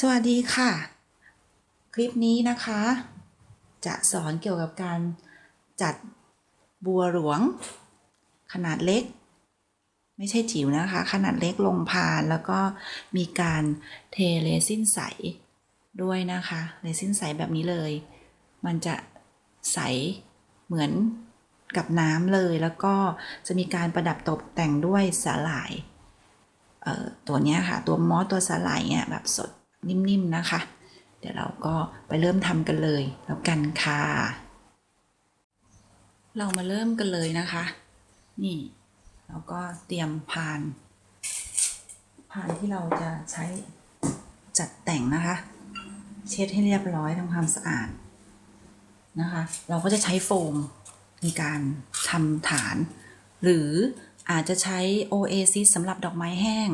สวัสดีค่ะ คลิปนี้นะคะ จะสอนเกี่ยวกับการจัดบัวหลวง ขนาดเล็ก ไม่ใช่จิ๋วนะคะ ขนาดเล็กลงพานแล้วก็มีการเทเรซินใสด้วยนะคะเรซินใสแบบนี้เลย มันจะใสเหมือนกับน้ำเลยแล้วก็จะมีการประดับตกแต่งด้วยสาหร่ายตัวนี้ค่ะ ตัวมอสตัวสาหร่ายเนี่ยแบบสด นิ่มๆนะคะ เดี๋ยวเราก็ไปเริ่มทำกันเลยแล้วกันค่ะ เรามาเริ่มกันเลยนะคะ นี่ เราก็เตรียมพาน พานที่เราจะใช้จัดแต่งนะคะ เช็ดให้เรียบร้อยทำความสะอาดนะคะ เราก็จะใช้โฟมในการทำฐาน หรืออาจจะใช้ Oasis สำหรับดอกไม้แห้ง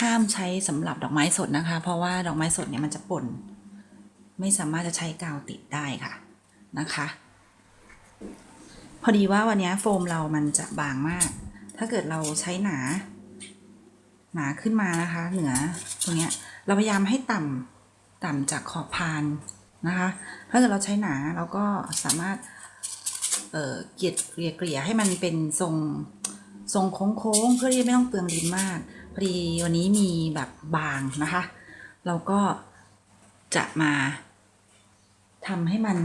ห้ามใช้สำหรับดอกไม้สดนะคะ เพราะว่าดอกไม้สดเนี่ยมันจะป่น ไม่สามารถจะใช้กาวติดได้ค่ะนะคะ พอดีว่าวันนี้โฟมเรามันจะบางมาก ถ้าเกิดเราใช้หนา หนาขึ้นมานะคะ เหนือตรงเนี้ยเราพยายามให้ต่ำต่ำจากขอบพานนะคะ ถ้าเกิดเราใช้หนาเราก็สามารถเออเกลี่ยเกลี่ยให้มันเป็นทรงทรงโค้งๆเพื่อที่ไม่ต้องเปลืองดินมาก อดีวันนี้มีแบบบางนะคะ เราก็จะมาทำให้มัน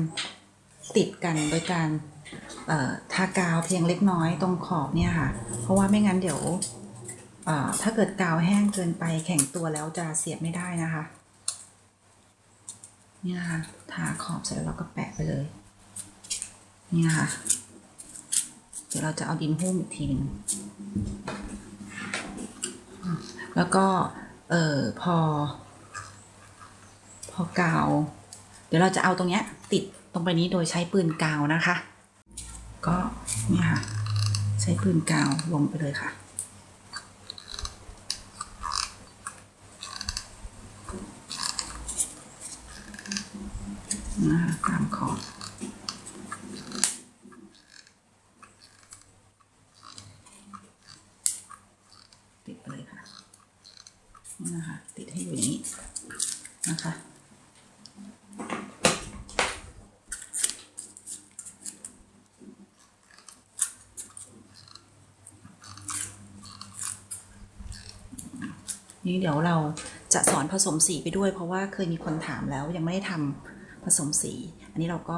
ติดกันโดยการทากาวเพียงเล็กน้อยตรงขอบเนี่ยค่ะ เพราะว่าไม่งั้นเดี๋ยวถ้าเกิดกาวแห้งเกินไปแข็งตัวแล้วจะเสียบไม่ได้นะคะนี่นะคะทาขอบเสร็จแล้วเราก็แปะไปเลยนี่นะคะเดี๋ยวเราจะเอาดินหุ้มอีกทีหนึ่ง แล้วก็เออพอ พอกาว เดี๋ยวเราจะเอาตรงเนี้ย ติดตรงไปนี้โดยใช้ปืนกาวนะคะ ก็เนี่ยค่ะ ใช้ปืนกาวลงไปเลยค่ะนะคะตามขอบ ติดไปเลยค่ะ นี่นะคะ ติดให้อยู่อย่างนี้นะคะ นี่เดี๋ยวเราจะสอนผสมสีไปด้วย เพราะว่าเคยมีคนถามแล้วยังไม่ได้ทำผสมสี อันนี้เราก็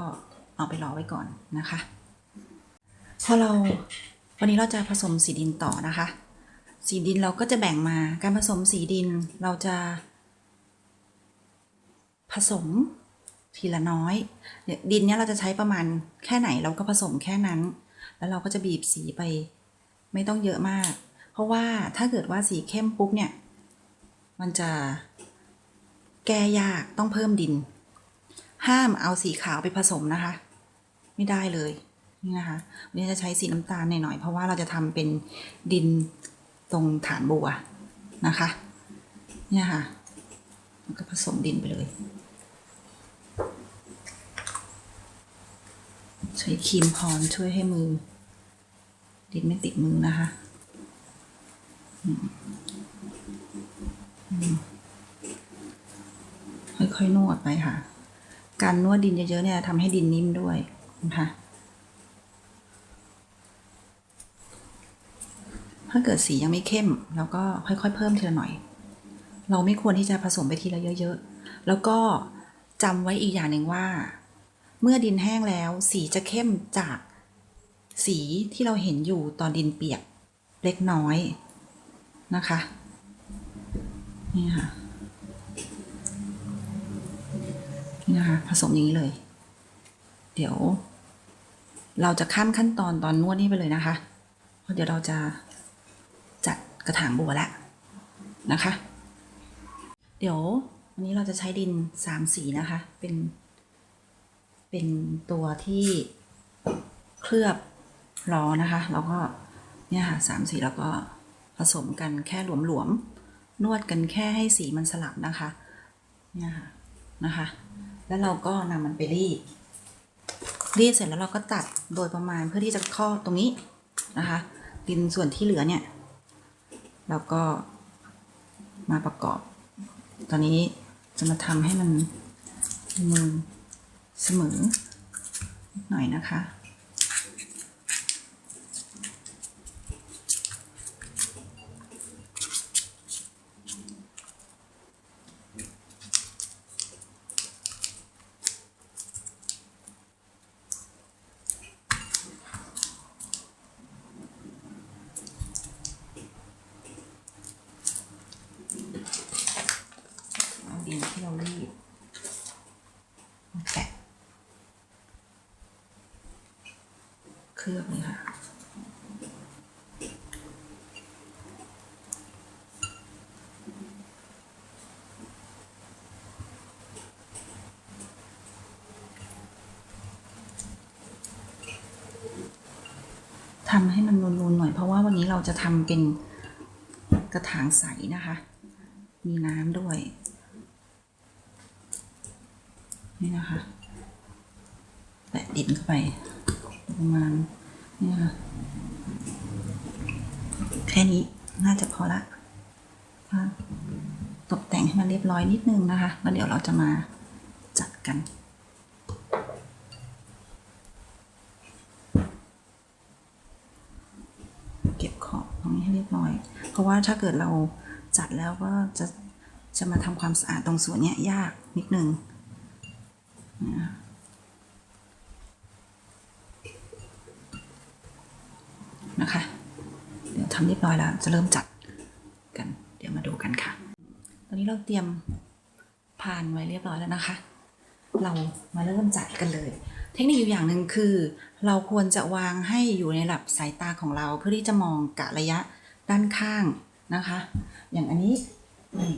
เอาไปรอไว้ก่อนนะคะพอเราวันนี้เราจะผสมสีดินต่อนะคะ สีดินเราก็จะแบ่งมาการผสมสีดินเราจะ ผสมทีละน้อยเนี่ยดินเนี้ยเราจะใช้ประมาณแค่ไหนเราก็ผสมแค่นั้น แล้วเราก็จะบีบสีไปไม่ต้องเยอะมาก เพราะว่าถ้าเกิดว่าสีเข้มปุ๊บเนี่ย มันจะแก้ยากต้องเพิ่มดิน ห้ามเอาสีขาวไปผสมนะคะ ไม่ได้เลยนี่นะคะวันนี้จะใช้สีน้ำตาลหน่อยๆเพราะว่าเราจะทำเป็นดินตรงฐานบัวนะคะ เนี่ยค่ะแล้วก็ผสมดินไปเลย ใช้ครีมพรช่วยให้มือ ดินไม่ติดมือนะคะ อืมอืม ค่อยๆนวดไปค่ะ การนวดดินเยอะๆเนี่ยทำให้ดินนิ่มด้วยนะคะถ้าเกิดสียังไม่เข้มเราก็ค่อยๆ เพิ่มทีละหน่อย เราไม่ควรที่จะผสมไปทีละเยอะๆ แล้วก็จำไว้อีกอย่างหนึ่งว่า เมื่อดินแห้งแล้ว สีจะเข้มจากสีที่เราเห็นอยู่ตอนดินเปียกเล็กน้อยนะคะ นี่ค่ะ นะคะผสมอย่างนี้เลย เดี๋ยว เราจะข้ามขั้นตอนตอนนวดนี่ไปเลยนะคะ เพราะเดี๋ยวเราจะจัดกระถางบัวแล้วนะคะ เดี๋ยววันนี้เราจะใช้ดินสามสีนะคะ เป็น เป็นตัวที่เคลือบล้อนะคะ แล้วก็เนี่ยค่ะสามสีแล้วก็ผสมกันแค่หลวมๆนวดกันแค่ให้สีมันสลับนะคะ เนี่ยค่ะนะคะ แล้วเราก็นำมันไปรีด รีดเสร็จแล้วเราก็ตัดโดยประมาณเพื่อที่จะครอบตรงนี้นะคะดินส่วนที่เหลือเนี่ย เราก็มาประกอบ ตอนนี้จะมาทำให้มันมือเสมอหน่อยนะคะ เอาดินที่เรารีดมาแปะเค ลือบเลยค่ะ ทำให้มันนูนๆหน่อยเพราะว่าวันนี้เราจะทำเป็นกระถางใสนะคะ มีน้ำด้วย นี่นะคะ แปะดินเข้าไปประมาณ แค่นี้น่าจะพอละตกแต่งให้มันเรียบร้อยนิดนึงนะคะ แล้วเดี๋ยวเราจะมาจัดกันเก็บขอบตรงนี้ให้เรียบร้อย เพราะว่าถ้าเกิดเราจัดแล้วก็จะจะมาทำความสะอาดตรงส่วนนี้ยากนิดนึงนะนะคะ เรียบร้อยแล้ว จะเริ่มจัดกัน เดี๋ยวมาดูกันค่ะ ตอนนี้เราเตรียมพานไว้เรียบร้อยแล้วนะคะ เรามาเริ่มจัดกันเลย เทคนิคอยู่อย่างหนึ่งคือ เราควรจะวางให้อยู่ในระดับสายตาของเราเพื่อที่จะมองกะระยะด้านข้างนะคะ อย่างอันนี้นี่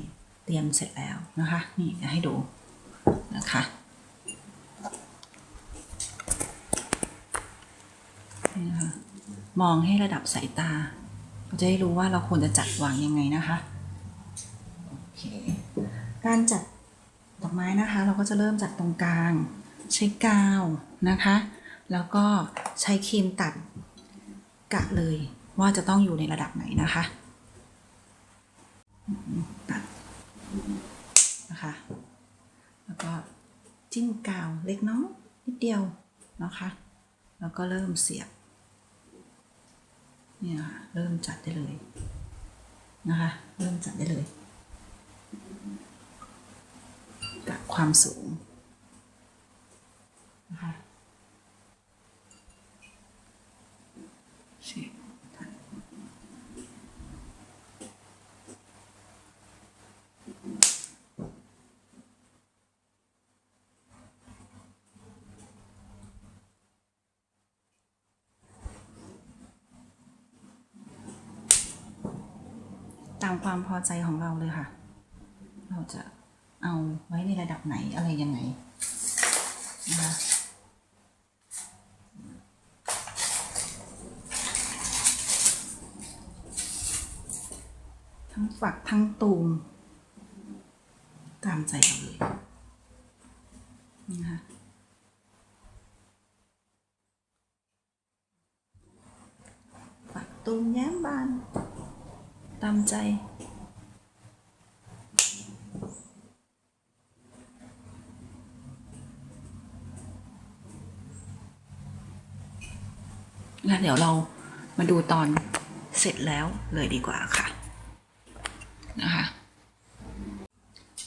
เตรียมเสร็จแล้วนะคะ นี่จะให้ดูนะคะนี่นะคะมองให้ระดับสายตา จะได้รู้ว่าเราควรจะจัดวางยังไงนะคะโอเคการจัดดอกไม้นะคะ เราก็จะเริ่มจากตรงกลาง ใช้กาวนะคะ แล้วก็ใช้ครีมตัดกะเลยว่าจะต้องอยู่ในระดับไหนนะคะตัดนะคะ แล้วก็จิ้มกาวเล็กน้อยนิดเดียวนะคะ แล้วก็เริ่มเสียบ เนี่ยค่ะเริ่มจัดได้เลยนะคะ เริ่มจัดได้เลยกับความสูงนะคะเช็ค ตามความพอใจของเราเลยค่ะ เราจะเอาไว้ในระดับไหนอะไรยังไงนะคะทั้งฝักทั้งตูม ตามใจเราเลยนะคะฝักตูมแย้มบานามใจงั้นเดี๋ยวเรามาดูตอนเสร็จแล้วเลยดีกว่าค่ะ นะคะ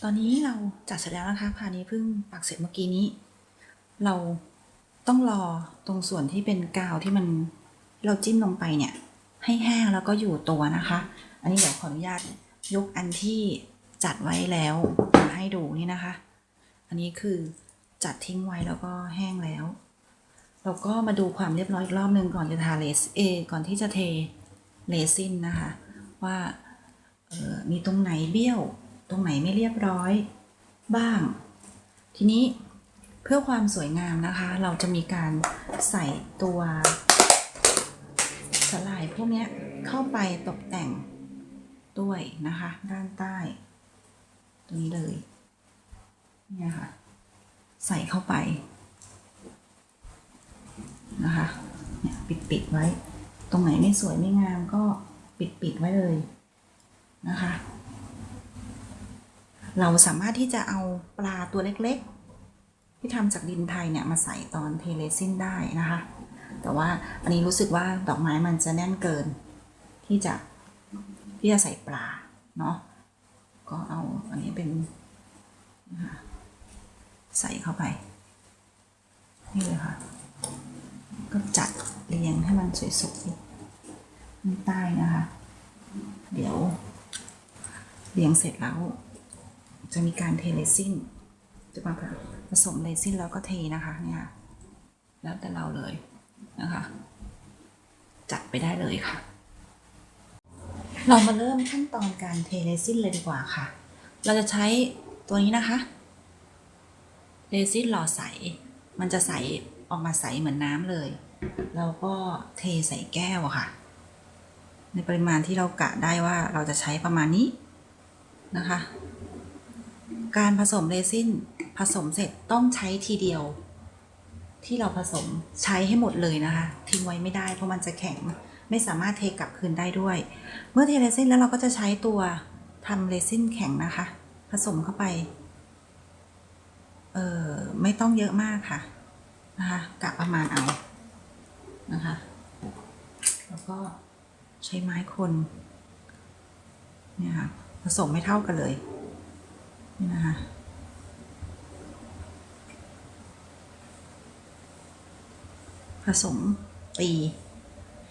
ตอนนี้เราจัดเสร็จแล้วนะคะพานี้เพิ่งปักเสร็จเมื่อกี้นี้ เราต้องรอตรงส่วนที่เป็นกาวที่มันเราจิ้มลงไปเนี่ย ให้แห้งแล้วก็อยู่ตัวนะคะ อันนี้เดี๋ยวขออนุญาตยกอันที่จัดไว้แล้วมาให้ดูนี่นะคะ อันนี้คือจัดทิ้งไว้แล้วก็แห้งแล้ว เราก็มาดูความเรียบร้อยอีกรอบหนึ่งก่อนจะทาเลสเอก่อนที่จะเทเลซินนะคะ ว่ามีตรงไหนเบี้ยว ตรงไหนไม่เรียบร้อยบ้าง ทีนี้เพื่อความสวยงามนะคะ เราจะมีการใส่ตัวสลายพวกนี้เข้าไปตกแต่ง ด้วยนะคะ ด้านใต้ตรงนี้เลยเนี่ยค่ะ ใส่เข้าไปนะคะเนี่ยปิดปิดไว้ ตรงไหนไม่สวยไม่งามก็ปิดปิดไว้เลยนะคะ เราสามารถที่จะเอาปลาตัวเล็กๆ ที่ทำจากดินไทยเนี่ยมาใส่ตอนเทเลซินได้นะคะ แต่ว่าอันนี้รู้สึกว่าดอกไม้มันจะแน่นเกินที่จะ ที่จะใส่ปลาเนาะก็เอาอันนี้เป็นใส่เข้าไป นี่เลยค่ะ ก็จัดเรียงให้มันสวยๆข้างใต้นะคะ เดี๋ยว เรียงเสร็จแล้ว จะมีการเทเลซินจะมาผสมเลซินแล้วก็เทนะคะเนี่ย แล้วแต่เราเลยนะคะ จัดไปได้เลยค่ะ เรามาเริ่มขั้นตอนการเทเลซินเลยดีกว่าค่ะ เราจะใช้ตัวนี้นะคะ เรซินหล่อใส มันจะใสออกมาใสเหมือนน้ำเลย เราก็เทใส่แก้วค่ะ ในปริมาณที่เรากะได้ว่าเราจะใช้ประมาณนี้นะคะ การผสมเรซินผสมเสร็จต้องใช้ทีเดียว ที่เราผสมใช้ให้หมดเลยนะคะ ทิ้งไว้ไม่ได้เพราะมันจะแข็ง ไม่สามารถเทกลับคืนได้ด้วย เมื่อเทเรซินแล้วเราก็จะใช้ตัวทำเรซินแข็งนะคะ ผสมเข้าไป เออไม่ต้องเยอะมากค่ะนะคะกะประมาณเอานะคะแล้วก็ใช้ไม้คนเนี่ยค่ะผสมไม่เท่ากันเลยนี่นะคะผสมตี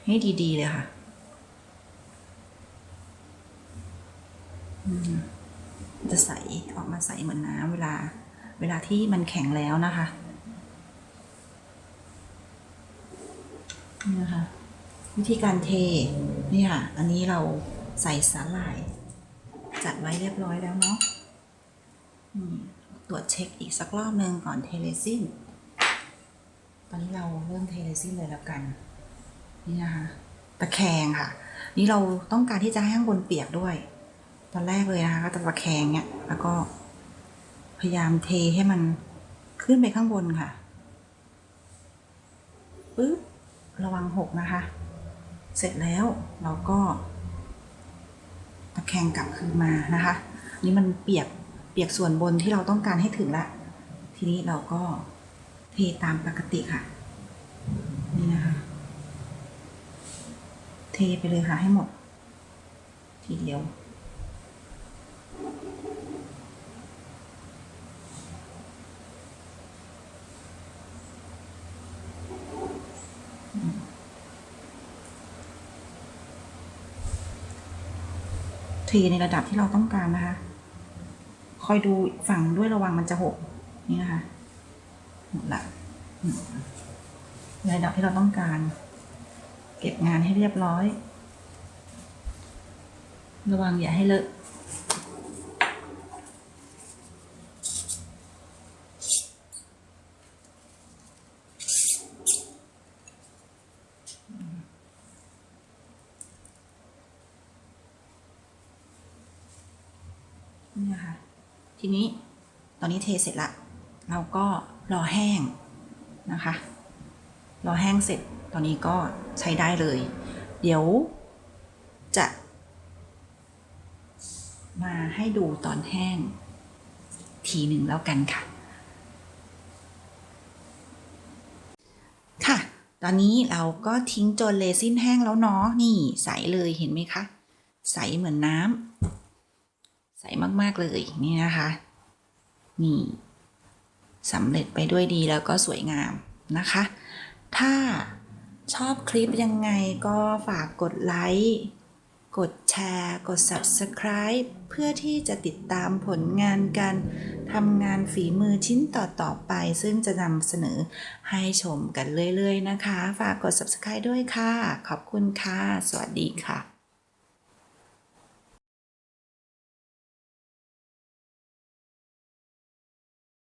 ให้ดีๆเลยค่ะจะใสออกมาใสเหมือนน้ำเวลา เวลาที่มันแข็งแล้วนะคะนี่นะคะ วิธีการเทนี่ค่ะ อันนี้เราใส่สาหร่าย จัดไว้เรียบร้อยแล้วเนาะตรวจเช็คอีกสักรอบหนึ่งก่อนเทเลซินตอนนี้เราเริ่มเทเลซินเลยแล้วกัน นี่นะคะตะแคงค่ะ นี่เราต้องการที่จะให้ข้างบนเปียกด้วย ตอนแรกเลยนะคะก็จะตะแคงเนี่ยแล้วก็พยายามเทให้มันขึ้นไปข้างบนค่ะปึ๊บระวังหกนะคะ เสร็จแล้วเราก็ตะแคงกลับคืนมานะคะ นี่มันเปียกเปียกส่วนบนที่เราต้องการให้ถึงละ ทีนี้เราก็เทตามปกติค่ะ นี่นะคะ เทไปเลยค่ะให้หมด ทีเดียว เทในระดับที่เราต้องการนะคะ คอยดูฝั่งด้วยระวังมันจะหก นี่นะคะ หมดละในระดับที่เราต้องการ เก็บงานให้เรียบร้อย ระวังอย่าให้เลอะนี่นะคะทีนี้ตอนนี้เทเสร็จละ เราก็รอแห้งนะคะ รอแห้งเสร็จ ตอนนี้ก็ใช้ได้เลย เดี๋ยวจะ มาให้ดูตอนแห้ง ทีหนึ่งแล้วกันค่ะ ค่ะ ตอนนี้เราก็ทิ้งจนเลซินแห้งแล้วเนาะนี่ใสเลยเห็นไหมคะ ใสเหมือนน้ำใสมากๆเลยนี่นะคะ นี่สำเร็จไปด้วยดีแล้วก็สวยงามนะคะ ถ้า ชอบคลิปยังไงก็ฝากกดไลค์ กดแชร์ กด Subscribe เพื่อที่จะติดตามผลงานการทำงานฝีมือชิ้นต่อ ๆ ไป ซึ่งจะนำเสนอให้ชมกันเรื่อย ๆ นะคะ ฝากกด Subscribe ด้วยค่ะ ขอบคุณค่ะ สวัสดีค่ะ